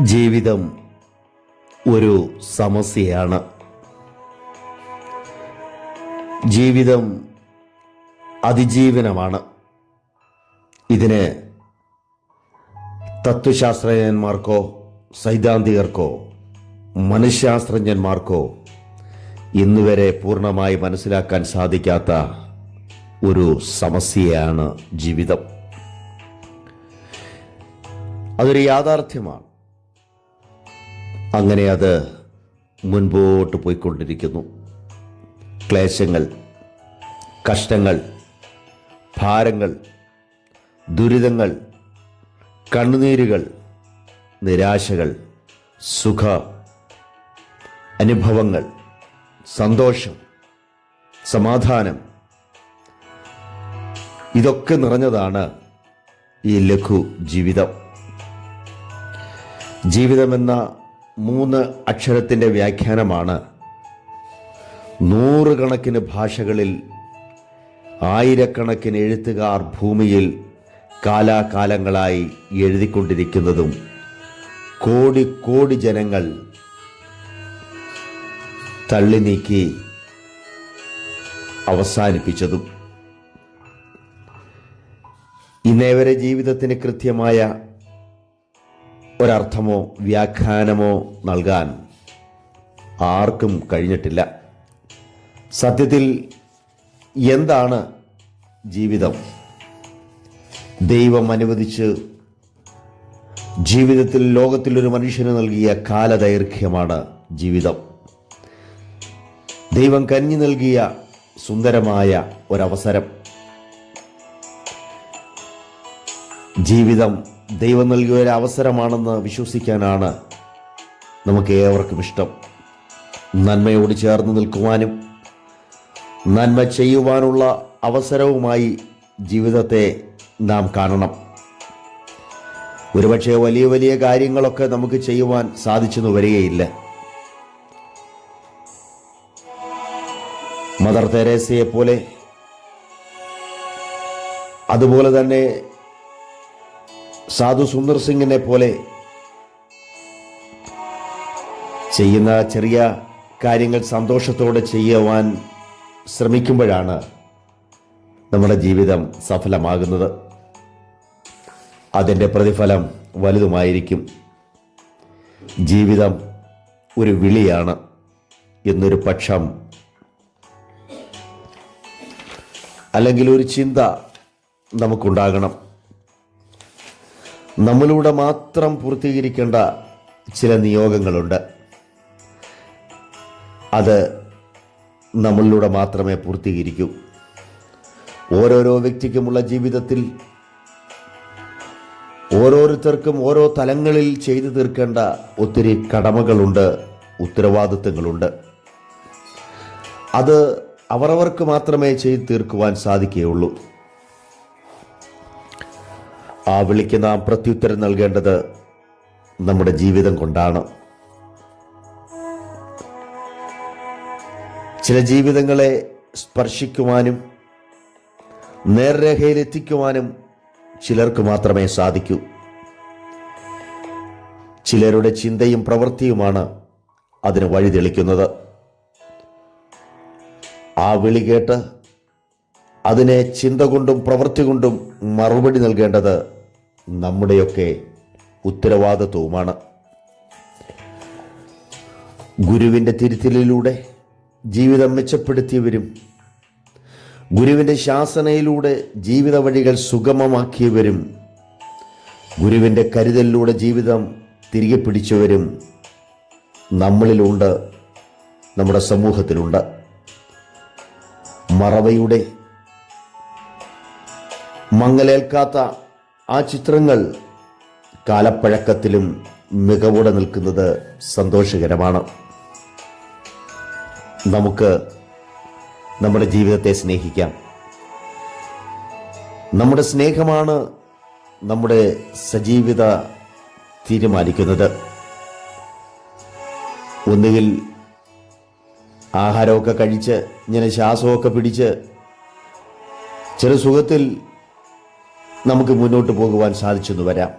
ജീവിതം ഒരു സമസ്യയാണ്. ജീവിതം അതിജീവനമാണ്. ഇതിന് തത്വശാസ്ത്രജ്ഞന്മാർക്കോ സൈദ്ധാന്തികർക്കോ മനഃശാസ്ത്രജ്ഞന്മാർക്കോ ഇന്നുവരെ പൂർണമായി മനസ്സിലാക്കാൻ സാധിക്കാത്ത ഒരു സമസ്യയാണ് ജീവിതം. അതൊരു യാഥാർത്ഥ്യമാണ്. അങ്ങനെ അത് മുൻപോട്ട് പോയിക്കൊണ്ടിരിക്കുന്നു. ക്ലേശങ്ങൾ കഷ്ടങ്ങൾ ഭാരങ്ങൾ ദുരിതങ്ങൾ കണ്ണുനീരുകൾ നിരാശകൾ സുഖ അനുഭവങ്ങൾ സന്തോഷം സമാധാനം ഇതൊക്കെ നിറഞ്ഞതാണ് ഈ ലഘു ജീവിതം. ജീവിതമെന്ന മൂന്ന് അക്ഷരത്തിന്റെ വ്യാഖ്യാനമാണ് നൂറുകണക്കിന് ഭാഷകളിൽ ആയിരക്കണക്കിന് എഴുത്തുകാർ ഭൂമിയിൽ കാലാകാലങ്ങളായി എഴുതിക്കൊണ്ടിരിക്കുന്നതും കോടി കോടി ജനങ്ങൾ തള്ളി നീക്കി അവസാനിപ്പിച്ചതും. ഇന്നേവരെ ജീവിതത്തിന് കൃത്യമായ ഒരർത്ഥമോ വ്യാഖ്യാനമോ നൽകാൻ ആർക്കും കഴിഞ്ഞിട്ടില്ല. സത്യത്തിൽ എന്താണ് ജീവിതം? ദൈവം അനുവദിച്ച് ജീവിതത്തിൽ ലോകത്തിൽ ഒരു മനുഷ്യന് നൽകിയ കാലദൈർഘ്യമാണ് ജീവിതം. ദൈവം കഞ്ഞി നൽകിയ സുന്ദരമായ ഒരവസരം. ജീവിതം ദൈവം നൽകിയ ഒരു അവസരമാണെന്ന് വിശ്വസിക്കാനാണ് നമുക്ക് ഏവർക്കും ഇഷ്ടം. നന്മയോട് ചേർന്ന് നിൽക്കുവാനും നന്മ ചെയ്യുവാനുള്ള അവസരവുമായി ജീവിതത്തെ നാം കാണണം. ഒരുപക്ഷെ വലിയ വലിയ കാര്യങ്ങളൊക്കെ നമുക്ക് ചെയ്യുവാൻ സാധിച്ചെന്ന് വരികയില്ല. മദർ തെരേസയെ പോലെ അതുപോലെ തന്നെ സാധു സുന്ദർ സിംഗിനെ പോലെ ചെയ്യുന്ന ചെറിയ കാര്യങ്ങൾ സന്തോഷത്തോടെ ചെയ്യുവാൻ ശ്രമിക്കുമ്പോഴാണ് നമ്മുടെ ജീവിതം സഫലമാകുന്നത്. അതിന്റെ പ്രതിഫലം വലുതുമായിരിക്കും. ജീവിതം ഒരു വിളിയാണ് എന്നൊരു പക്ഷം. അല്ലെങ്കിൽ ഒരു ചിന്ത നമുക്കുണ്ടാകണം. നമ്മളിലൂടെ മാത്രം പൂർത്തീകരിക്കേണ്ട ചില നിയോഗങ്ങളുണ്ട്. അത് നമ്മളിലൂടെ മാത്രമേ പൂർത്തീകരിക്കൂ. ഓരോരോ വ്യക്തിക്കുമുള്ള ജീവിതത്തിൽ ഓരോരുത്തർക്കും ഓരോ തലങ്ങളിൽ ചെയ്തു തീർക്കേണ്ട ഒത്തിരി കടമകളുണ്ട് ഉത്തരവാദിത്തങ്ങളുണ്ട്. അത് അവരവർക്ക് മാത്രമേ ചെയ്തു തീർക്കുവാൻ സാധിക്കുകയുള്ളൂ. ആ വിളിക്ക് നാം പ്രത്യുത്തരം നൽകേണ്ടത് നമ്മുടെ ജീവിതം കൊണ്ടാണ്. ചില ജീവിതങ്ങളെ സ്പർശിക്കുവാനും നേർരേഖയിലെത്തിക്കുവാനും ചിലർക്ക് മാത്രമേ സാധിക്കൂ. ചിലരുടെ ചിന്തയും പ്രവൃത്തിയുമാണ് അതിന് വഴിതെളിക്കുന്നത് ആ വിളി കേട്ട് അതിനെ ചിന്ത കൊണ്ടും പ്രവൃത്തി കൊണ്ടും മറുപടി നൽകേണ്ടത് നമ്മുടെയൊക്കെ ഉത്തരവാദിത്വവുമാണ്. ഗുരുവിന്റെ തിരുത്തലിലൂടെ ജീവിതം മെച്ചപ്പെടുത്തിയവരും ഗുരുവിന്റെ ശാസനയിലൂടെ ജീവിത വഴികൾ സുഗമമാക്കിയവരും ഗുരുവിന്റെ കരുതലിലൂടെ ജീവിതം തിരികെ പിടിച്ചവരും നമ്മളിലുണ്ട് നമ്മുടെ സമൂഹത്തിലുണ്ട്. മറവയുടെ മങ്ങലേൽക്കാത്ത ആ ചിത്രങ്ങൾ കാലപ്പഴക്കത്തിലും മികവോടെ നിൽക്കുന്നത് സന്തോഷകരമാണ്. നമുക്ക് നമ്മുടെ ജീവിതത്തെ സ്നേഹിക്കാം. നമ്മുടെ സ്നേഹമാണ് നമ്മുടെ സജീവിത തീരുമാനിക്കുന്നത്. ഒന്നുകിൽ ആഹാരമൊക്കെ കഴിച്ച് ഇങ്ങനെ ശ്വാസമൊക്കെ പിടിച്ച് ചെറു സുഖത്തിൽ നമുക്ക് മുന്നോട്ട് പോകുവാൻ സാധിച്ചെന്ന് വരാം.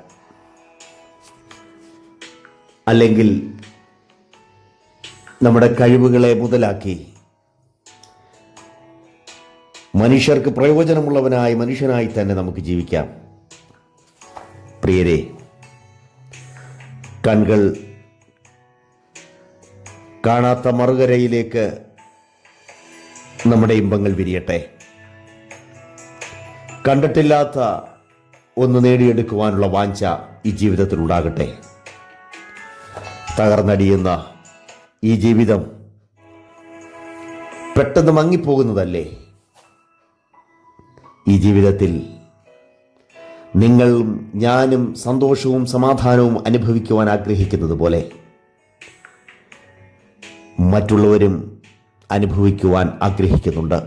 അല്ലെങ്കിൽ നമ്മുടെ കഴിവുകളെ മുതലാക്കി മനുഷ്യർക്ക് പ്രയോജനമുള്ളവനായി മനുഷ്യനായി തന്നെ നമുക്ക് ജീവിക്കാം. പ്രിയരെ കൺകൾ കാണാത്ത മറുകരയിലേക്ക് നമ്മുടെ ഇമ്പങ്ങൾ വിരിയട്ടെ. കണ്ടിട്ടില്ലാത്ത ഒന്ന് നേടിയെടുക്കുവാനുള്ള വാഞ്ച ഈ ജീവിതത്തിൽ ഉണ്ടാകട്ടെ തകർന്നടിയുന്ന ഈ ജീവിതം പെട്ടെന്ന് മങ്ങിപ്പോകുന്നതല്ലേ? ഈ ജീവിതത്തിൽ നിങ്ങൾ ഞാനും സന്തോഷവും സമാധാനവും അനുഭവിക്കുവാൻ ആഗ്രഹിക്കുന്നത് പോലെ മറ്റുള്ളവരും അനുഭവിക്കുവാൻ ആഗ്രഹിക്കുന്നുണ്ട്.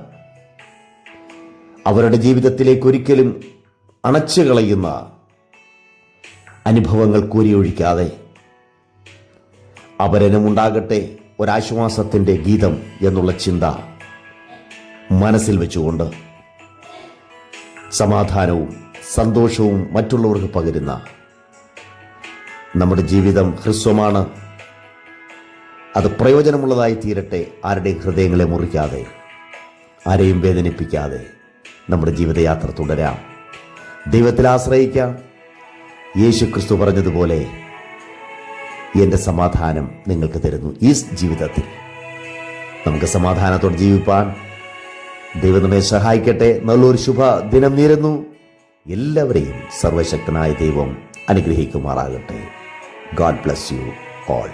അവരുടെ ജീവിതത്തിലേക്ക് ഒരിക്കലും അണച്ചു കളയുന്ന അനുഭവങ്ങൾ കൂരിയൊഴിക്കാതെ അപരനുമുണ്ടാകട്ടെ ഒരാശ്വാസത്തിന്റെ ഗീതം എന്നുള്ള ചിന്ത മനസ്സിൽ വെച്ചുകൊണ്ട് സമാധാനവും സന്തോഷവും മറ്റുള്ളവർക്ക് പകരുന്ന നമ്മുടെ ജീവിതം ഹ്രസ്വമാണ്. അത് പ്രയോജനമുള്ളതായി തീരട്ടെ ആരുടെയും ഹൃദയങ്ങളെ മുറിക്കാതെ ആരെയും വേദനിപ്പിക്കാതെ നമ്മുടെ ജീവിതയാത്ര തുടരാം. ദൈവത്തിൽ ആശ്രയിക്കാം. യേശു ക്രിസ്തു പറഞ്ഞതുപോലെ എന്റെ സമാധാനം നിങ്ങൾക്ക് തരുന്നു ഈ ജീവിതത്തിൽ. നമുക്ക് സമാധാനത്തോടെ ജീവിപ്പാൻ ദൈവം നമ്മെ സഹായിക്കട്ടെ. നല്ലൊരു ശുഭ ദിനം നേരുന്നു. എല്ലാവരെയും സർവശക്തനായ ദൈവം അനുഗ്രഹിക്കുമാറാകട്ടെ. God bless you all